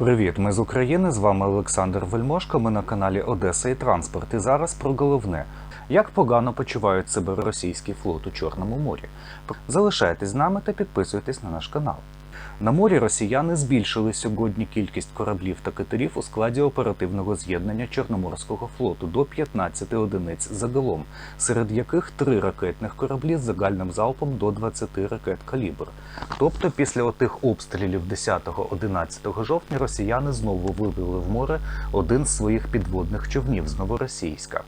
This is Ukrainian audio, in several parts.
Привіт, ми з України. З вами Олександр Вельмошко. Ми на каналі Одеса і Транспорт. І зараз про головне. Як погано почувають себе російський флот у Чорному морі? Залишайтесь з нами та підписуйтесь на наш канал. На морі росіяни збільшили сьогодні кількість кораблів та катерів у складі оперативного з'єднання Чорноморського флоту до 15 одиниць загалом, серед яких три ракетних кораблі з загальним залпом до 20 ракет калібр. Тобто, після отих обстрілів 10-11 жовтня росіяни знову вивели в море один з своїх підводних човнів з Новоросійська.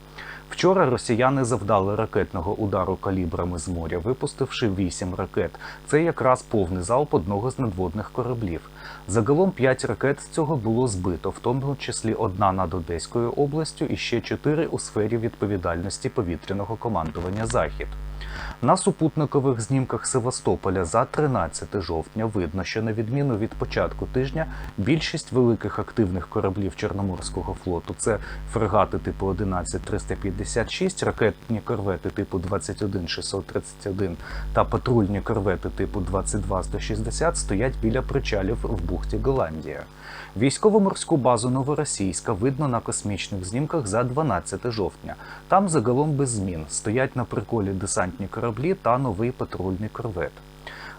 Вчора росіяни завдали ракетного удару калібрами з моря, випустивши вісім ракет. Це якраз повний залп одного з надводних кораблів. Загалом п'ять ракет з цього було збито, в тому числі одна над Одеською областю і ще чотири у сфері відповідальності повітряного командування Захід. На супутникових знімках Севастополя за 13 жовтня видно, що на відміну від початку тижня більшість великих активних кораблів Чорноморського флоту це фрегати типу 11356, ракетні корвети типу 21631 та патрульні корвети типу 22160 стоять біля причалів в бухті Голландія. Військово-морську базу Новоросійська видно на космічних знімках за 12 жовтня. Там загалом без змін стоять на приколі десантні кораблі та новий патрульний корвет.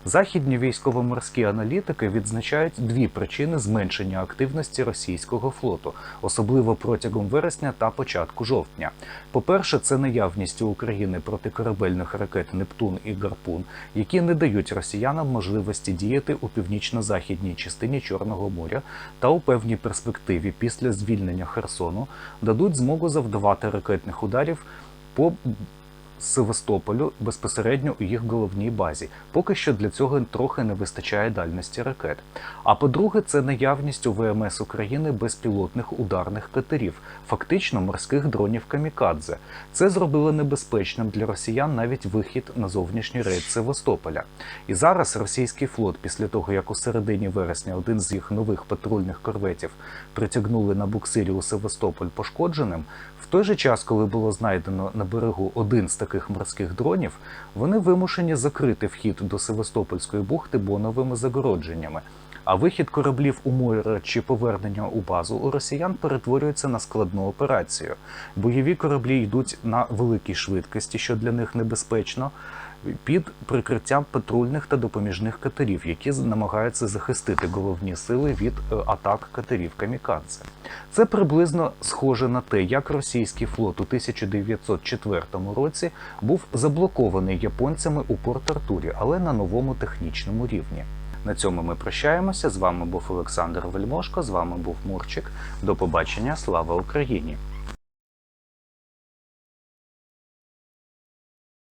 Західні військово-морські аналітики відзначають дві причини зменшення активності російського флоту, особливо протягом вересня та початку жовтня. По-перше, це наявність у України протикорабельних ракет Нептун і Гарпун, які не дають росіянам можливості діяти у північно-західній частині Чорного моря та у певній перспективі після звільнення Херсону дадуть змогу завдавати ракетних ударів по Севастополю безпосередньо у їх головній базі. Поки що для цього трохи не вистачає дальності ракет. А по-друге, це наявність у ВМС України безпілотних ударних катерів, фактично морських дронів камікадзе. Це зробило небезпечним для росіян навіть вихід на зовнішній рейд Севастополя. І зараз російський флот, після того як у середині вересня один з їх нових патрульних корветів притягнули на буксирі у Севастополь пошкодженим, в той же час, коли було знайдено на берегу один з таких морських дронів, вони вимушені закрити вхід до Севастопольської бухти боновими загородженнями. А вихід кораблів у море чи повернення у базу у росіян перетворюється на складну операцію. Бойові кораблі йдуть на великій швидкості, що для них небезпечно, під прикриттям патрульних та допоміжних катерів, які намагаються захистити головні сили від е, атак катерів камікадзе. Це приблизно схоже на те, як російський флот у 1904 році був заблокований японцями у Порт-Артурі, але на новому технічному рівні. На цьому ми прощаємося. З вами був Олександр Вельмошко. З вами був Мурчик. До побачення. Слава Україні!